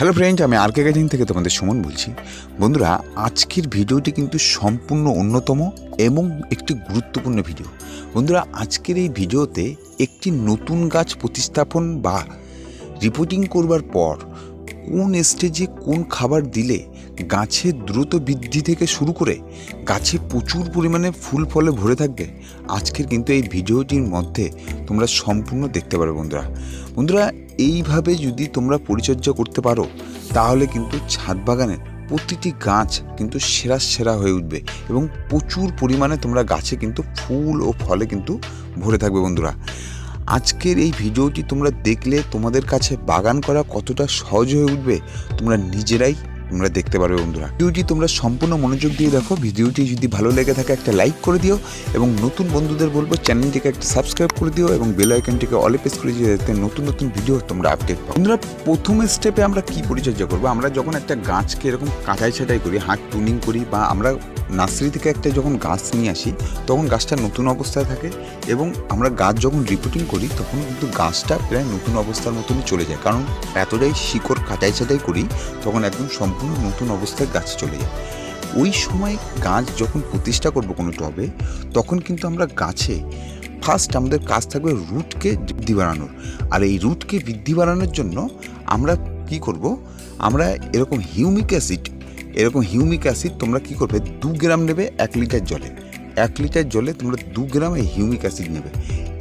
Hello friend আমি আর কে থেকে তোমাদের সুমন বলছি। বন্ধুরা, আজকের ভিডিওটি কিন্তু সম্পূর্ণ অন্যতম এবং একটি গুরুত্বপূর্ণ ভিডিও। বন্ধুরা, আজকের এই ভিডিওতে একটি নতুন গাছ প্রতিস্থাপন বা রিপোর্টিং করবার পর কোন স্টেজে কোন খাবার দিলে গাছের দ্রুত বৃদ্ধি থেকে শুরু করে গাছে প্রচুর পরিমাণে ফুল ফলে ভরে থাকবে। আজকের কিন্তু এই ভিডিওটির মধ্যে তোমরা সম্পূর্ণ দেখতে পারবে বন্ধুরা। বন্ধুরা, এইভাবে যদি তোমরা পরিচর্যা করতে পারো, তাহলে কিন্তু ছাদ বাগানের প্রতিটি গাছ কিন্তু সেরা সেরা হয়ে উঠবে এবং প্রচুর পরিমাণে তোমরা গাছে কিন্তু ফুল ও ফলে কিন্তু ভরে থাকবে বন্ধুরা। আজকের এই ভিডিওটি তোমরা দেখলে তোমাদের কাছে বাগান করা কতটা সহজ হয়ে উঠবে, তোমরা নিজেরাই তোমরা দেখতে পারবে বন্ধুরা। ভিডিওটি তোমরা সম্পূর্ণ মনোযোগ দিয়ে দেখো। ভিডিওটি যদি ভালো লেগে থাকে, একটা লাইক করে দিও এবং নতুন বন্ধুদের বলব, চ্যানেলটিকে একটা সাবস্ক্রাইব করে দিও এবং বেল আইকনটিকে অলে প্রেস করে দিয়ে যাতে নতুন নতুন ভিডিও তোমরা আপডেট পাও। বন্ধুরা, প্রথম স্টেপে আমরা কি পরিচর্যা করব? আমরা যখন একটা গাছকে এরকম কাটাই ছাটাই করি হাত টুনিং করি বা আমরা নার্সারি থেকে একটা যখন গাছ নিয়ে আসি, তখন গাছটা নতুন অবস্থায় থাকে এবং আমরা গাছ যখন রিপোর্টিং করি, তখন কিন্তু গাছটা প্রায় নতুন অবস্থার মতনই চলে যায়। কারণ এতটাই শিকড় কাটাই ছাটাই করি, তখন একদম সম্পূর্ণ নতুন অবস্থায় গাছ চলে যায়। ওই সময় গাছ যখন প্রতিষ্ঠা করব কোনো টবে, তখন কিন্তু আমরা গাছে ফার্স্ট আমাদের কাজ থাকবে রুটকে বৃদ্ধি বাড়ানোর। আর এই রুটকে বৃদ্ধি বাড়ানোর জন্য আমরা কি করব, আমরা এরকম হিউমিক অ্যাসিড এরকম হিউমিক অ্যাসিড তোমরা কি করবে? দু গ্রাম নেবে এক লিটার জলে। এক লিটার জলে তোমরা দু গ্রাম হিউমিক অ্যাসিড নেবে।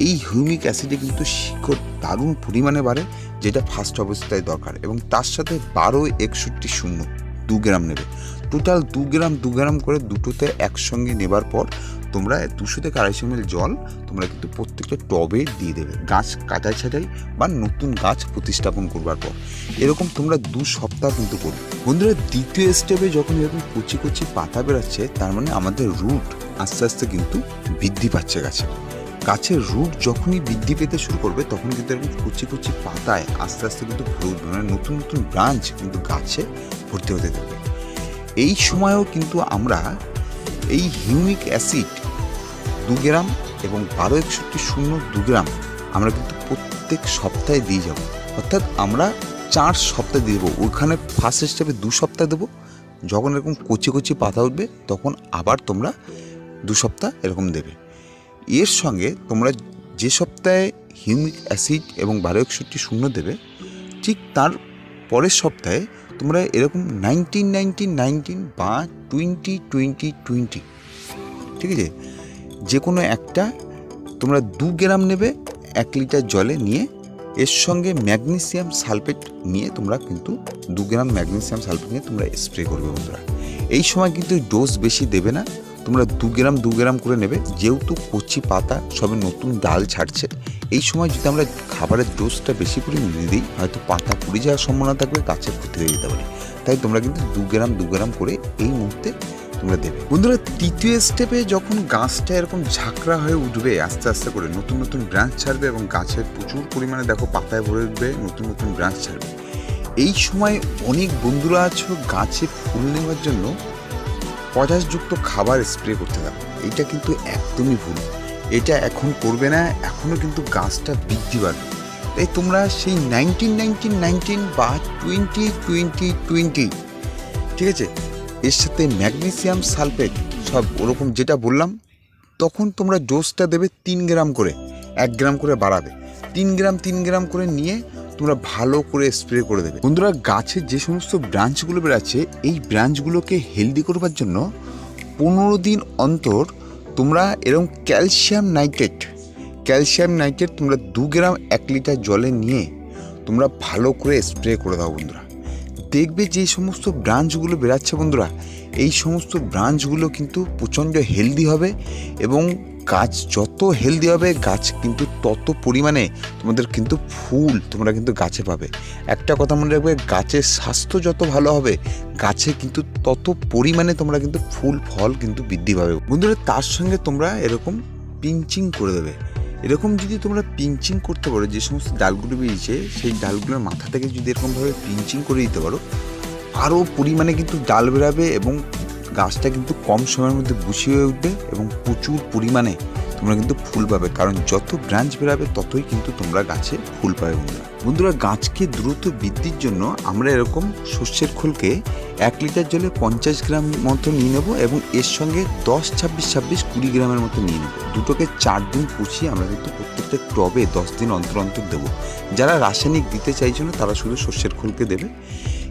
এই হিউমিক অ্যাসিডে কিন্তু শিকড় দারুণ পরিমাণে বাড়ে, যেটা ফার্স্ট অবস্থায় দরকার এবং তার সাথে বারো একষট্টি শূন্য। দু গ্রাম নেবে। টোটাল দু গ্রাম দু গ্রাম করে দুটোতে একসঙ্গে নেবার পর তোমরা দুশো থেকে আড়াইশো এমএল জল তোমরা কিন্তু প্রত্যেকটা টবে দিয়ে দেবে। গাছ কাটাই ছাটাই বা নতুন গাছ প্রতিস্থাপন করবার পর। এরকম তোমরা দু সপ্তাহ কিন্তু করবে। বন্ধুরা, দ্বিতীয় স্টেপে যখন এরকম কচি কচি পাতা বেরাচ্ছে, তার মানে আমাদের রুট আস্তে আস্তে কিন্তু বৃদ্ধি পাচ্ছে গাছে। গাছের রুট যখনই বৃদ্ধি পেতে শুরু করবে তখন কিন্তু এরকম কুচি কুচি পাতায় আস্তে আস্তে কিন্তু ভরে উঠবে। মানে নতুন নতুন ব্রাঞ্চ কিন্তু গাছে ভর্তি হতে থাকবে। এই সময়ও কিন্তু আমরা এই হিউমিক অ্যাসিড দু গ্রাম এবং বারো একষট্টি শূন্য দু গ্রাম আমরা কিন্তু প্রত্যেক সপ্তাহে দিয়ে যাব। অর্থাৎ আমরা চার সপ্তাহ দিয়ে দেবো। ওখানে ফার্স্ট স্টেপে দু সপ্তাহ দেবো। যখন এরকম কচি কচি পাতা উঠবে, তখন আবার তোমরা দু সপ্তাহ এরকম দেবে। এর সঙ্গে তোমরা যে সপ্তাহে হিউমিক অ্যাসিড এবং বারো একষট্টি শূন্য দেবে, ঠিক তার পরের সপ্তাহে তোমরা এরকম নাইনটিন নাইনটিন নাইনটিন বা টোয়েন্টি টোয়েন্টি টোয়েন্টি ঠিক আছে? যে কোনো একটা তোমরা দু গ্রাম নেবে, এক লিটার জলে নিয়ে এর সঙ্গে ম্যাগনেসিয়াম সালফেট নিয়ে তোমরা কিন্তু দু গ্রাম ম্যাগনেসিয়াম সালফেট নিয়ে তোমরা স্প্রে করবে বন্ধুরা। এই সময় কিন্তু ডোজ বেশি দেবে না তোমরা দু গ্রাম দু গ্রাম করে নেবে। যেহেতু কচি পাতা সবে নতুন ডাল ছাড়ছে, এই সময় যদি আমরা খাবারের ডোজটা বেশি পরিমাণে দিই, হয়তো পাতা পুড়ে যাওয়ার সম্ভাবনা থাকবে, গাছের ক্ষতি হয়ে যেতে পারে। তাই তোমরা কিন্তু দু গ্রাম দু গ্রাম করে এই মুহূর্তে তোমরা দেবে। বন্ধুরা, তৃতীয় স্টেপে যখন গাছটা এরকম ঝাঁকড়া হয়ে উঠবে, আস্তে আস্তে করে নতুন নতুন ব্রাঞ্চ ছাড়বে এবং গাছের প্রচুর পরিমাণে দেখো পাতায় ভরে উঠবে, নতুন নতুন ব্রাঞ্চ ছাড়বে। এই সময় অনেক বন্ধুরা আছো গাছে ফুল নেওয়ার জন্য পটাশযুক্ত খাবার স্প্রে করতে থাকো এটা কিন্তু একদমই ভুল। এটা এখন করবে না, এখনও কিন্তু গাছটা বৃদ্ধি পাবে। তাই তোমরা সেই নাইনটিন নাইনটিন নাইনটিন বা টোয়েন্টি টোয়েন্টি টোয়েন্টি ঠিক আছে? এর সাথে ম্যাগনেসিয়াম সালফেট সব ওরকম যেটা বললাম, তখন তোমরা ডোজটা দেবে তিন গ্রাম করে, এক গ্রাম করে বাড়াবে। তিন গ্রাম তিন গ্রাম করে নিয়ে তোমরা ভালো করে স্প্রে করে দেবে। বন্ধুরা গাছের যে সমস্ত ব্রাঞ্চগুলো বেরাচ্ছে, এই ব্রাঞ্চগুলোকে হেলদি করবার জন্য পনেরো দিন অন্তর তোমরা এরকম ক্যালসিয়াম নাইট্রেট ক্যালসিয়াম নাইট্রেট তোমরা দু গ্রাম এক লিটার জলে নিয়ে তোমরা ভালো করে স্প্রে করে দাও বন্ধুরা। দেখবে যে সমস্ত ব্রাঞ্চগুলো বেরাচ্ছে বন্ধুরা, এই সমস্ত ব্রাঞ্চগুলো কিন্তু প্রচণ্ড হেলদি হবে এবং গাছ যত হেলদি হবে, গাছ কিন্তু তত পরিমাণে তোমাদের কিন্তু ফুল তোমরা কিন্তু গাছে পাবে। একটা কথা মনে রাখবে, গাছের স্বাস্থ্য যত ভালো হবে, গাছে কিন্তু তত পরিমাণে তোমরা কিন্তু ফুল, ফল কিন্তু বৃদ্ধি পাবে। বন্ধুরা, তার সঙ্গে তোমরা এরকম পিঞ্চিং করে দেবে। এরকম যদি তোমরা পিঞ্চিং করতে পারো, যে সমস্ত ডালগুলো বেরিয়েছে, সেই ডালগুলোর মাথা থেকে যদি এরকমভাবে পিঞ্চিং করে দিতে পারো, আরও পরিমাণে কিন্তু ডাল বেরাবে এবং গাছটা কিন্তু কম সময়ের মধ্যে বুশি হয়ে উঠবে এবং প্রচুর পরিমাণে তোমরা কিন্তু ফুল পাবে। কারণ যত ব্রাঞ্চ বেরাবে, ততই কিন্তু তোমরা গাছে ফুল পাবে বন্ধুরা। বন্ধুরা, গাছকে দ্রুত বৃদ্ধির জন্য আমরা এরকম শস্যের খোলকে এক লিটার জলে পঞ্চাশ গ্রাম মতো নিয়ে নেব এবং এর সঙ্গে দশ, ছাব্বিশ ছাব্বিশ, কুড়ি গ্রামের মতো নিয়ে নেব। দুটোকে চার দিন পুষিয়ে আমরা কিন্তু প্রত্যেকটা টবে দশ দিন অন্তর অন্তর দেবো। যারা রাসায়নিক দিতে চাইছে না, তারা শুধু শস্যের খোলকে দেবে।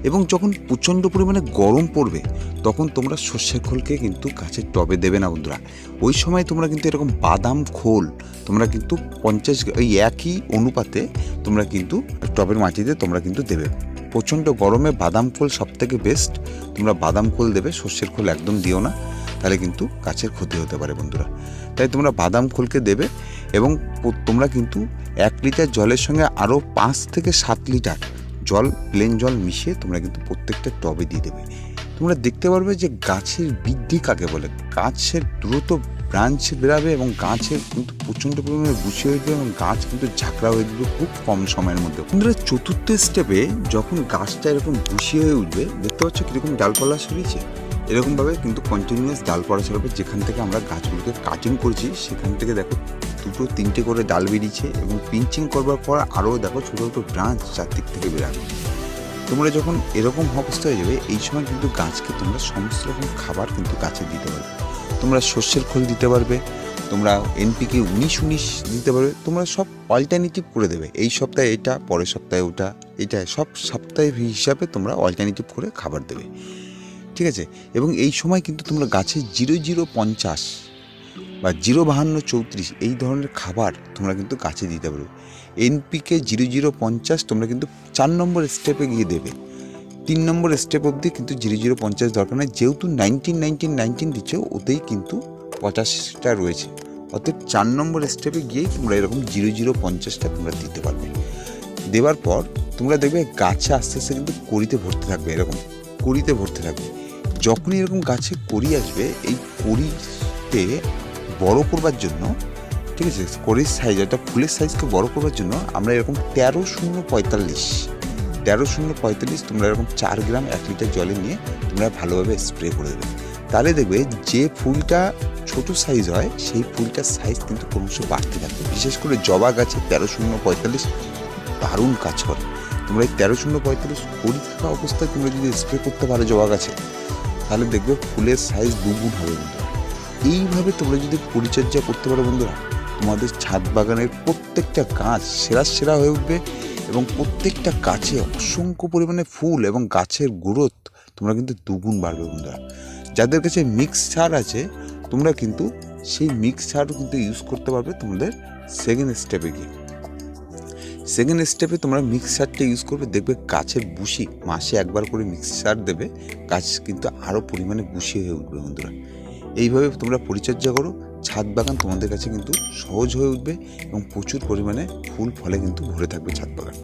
এবং যখন প্রচণ্ড পরিমাণে গরম পড়বে, তখন তোমরা সর্ষের খোলকে কিন্তু গাছের টবে দেবে না বন্ধুরা। ওই সময় তোমরা কিন্তু এরকম বাদাম খোল, তোমরা কিন্তু পঞ্চাশ ওই একই অনুপাতে তোমরা কিন্তু টবের মাটিতে তোমরা কিন্তু দেবে। প্রচণ্ড গরমে বাদাম খোল সব থেকে বেস্ট তোমরা বাদাম খোল দেবে, সর্ষের খোল একদম দিও না, তাহলে কিন্তু গাছের ক্ষতি হতে পারে বন্ধুরা। তাই তোমরা বাদাম খোলকে দেবে এবং তোমরা কিন্তু এক লিটার জলের সঙ্গে আরও পাঁচ থেকে সাত লিটার জল প্লেন জল মিশিয়ে তোমরা কিন্তু প্রত্যেকটা টবে দিয়ে দেবে। তোমরা দেখতে পারবে যে গাছের বৃদ্ধি কাকে বলে? গাছের দ্রুত ব্রাঞ্চ বেরাবে এবং গাছের কিন্তু প্রচণ্ড পরিমাণে হয়ে যাবে এবং গাছ কিন্তু ঝাঁকড়া হয়ে যাবে খুব কম সময়ের মধ্যে। বন্ধুরা, চতুর্থ স্টেপে যখন গাছটা এরকম বুশি হয়ে উঠবে, দেখতে পাচ্ছ কীরকম ডালপালা সরিয়েছে এরকমভাবে কিন্তু কন্টিনিউয়াস ডাল পড়া ছড়াবে যেখান থেকে আমরা গাছগুলোকে কাটিং করেছি, সেখান থেকে দেখো দুটো তিনটে করে ডাল বেরিয়েছে এবং পিঞ্চিং করবার পর আরও দেখো ছোটো ছোটো ব্রাঞ্চ চারদিক থেকে বেরাবে। তোমরা যখন এরকম অবস্থা হয়ে যাবে, এই সময় কিন্তু গাছকে তোমরা সমস্ত রকম খাবার কিন্তু গাছে দিতে পারবে। তোমরা শস্যের খোল দিতে পারবে, তোমরা এনপিকে উনিশ উনিশ দিতে পারবে, তোমরা সব অল্টারনেটিভ করে দেবে। এই সপ্তাহে এটা, পরের সপ্তাহে ওটা, এটা সব সপ্তাহে হিসাবে তোমরা অল্টারনেটিভ করে খাবার দেবে। ঠিক আছে? এবং এই সময় কিন্তু তোমরা গাছে জিরো জিরো পঞ্চাশ বা জিরো বাহান্ন চৌত্রিশ এই ধরনের খাবার তোমরা কিন্তু গাছে দিতে পারবে এনপিকে জিরো জিরো পঞ্চাশ তোমরা কিন্তু চার নম্বর স্টেপে গিয়ে দেবে। তিন নম্বর স্টেপ অবধি কিন্তু জিরো জিরো পঞ্চাশ দরকার নেই যেহেতু নাইনটিন নাইনটিন নাইনটিন দিচ্ছে, ওতেই কিন্তু পঁচাশিটা রয়েছে। অতএব চার নম্বর স্টেপে গিয়েই তোমরা এরকম জিরো জিরো পঞ্চাশটা তোমরা দিতে পারবে। দেওয়ার পর তোমরা দেখবে গাছে আস্তে আস্তে কিন্তু কড়িতে ভরতে থাকবে, এরকম কড়িতে ভরতে থাকবে। যখনই এরকম গাছে কড়ি আসবে, এই কড়িতে বড় করবার জন্য, ঠিক আছে কড়ির সাইজ একটা ফুলের সাইজকে বড় করবার জন্য আমরা এরকম তেরো শূন্য পঁয়তাল্লিশ, তেরো শূন্য পঁয়তাল্লিশ তোমরা এরকম চার গ্রাম এক লিটার জলে নিয়ে তোমরা ভালোভাবে স্প্রে করে দেবে। তাহলে দেখবে যে ফুলটা ছোট সাইজ হয়, সেই ফুলটার সাইজ কিন্তু ক্রমশ বাড়তে থাকবে বিশেষ করে জবা গাছে তেরো শূন্য পঁয়তাল্লিশ দারুণ কাজ করে। তোমরা এই তেরো শূন্য পঁয়তাল্লিশ কড়ি থাকা অবস্থায় তোমরা যদি স্প্রে করতে পারো জবা গাছে, তাহলে দেখবে ফুলের সাইজ দুগুণ হবে বন্ধুরা এইভাবে তোমরা যদি পরিচর্যা করতে পারো বন্ধুরা, তোমাদের ছাদ বাগানের প্রত্যেকটা গাছ সেরা সেরা হয়ে উঠবে এবং প্রত্যেকটা গাছে অসংখ্য পরিমাণে ফুল এবং গাছের গ্রোথ তোমরা কিন্তু দুগুণ বাড়বে বন্ধুরা। যাদের কাছে মিক্স সার আছে, তোমরা কিন্তু সেই মিক্স সারও কিন্তু ইউজ করতে পারবে তোমাদের সেকেন্ড স্টেপে গিয়ে। সেকেন্ড স্টেপে তোমরা মিক্স সারটা ইউজ করবে, দেখবে গাছের বুশি, মাসে একবার করে মিক্স সার দেবে, গাছ কিন্তু আরও পরিমাণে বুশি হয়ে উঠবে বন্ধুরা। এইভাবে তোমরা পরিচর্যা করো। ছাদ বাগান তোমাদের কাছে কিন্তু সহজ হয়ে উঠবে এবং প্রচুর পরিমাণে ফুল ফলে কিন্তু ভরে থাকবে ছাদ বাগান।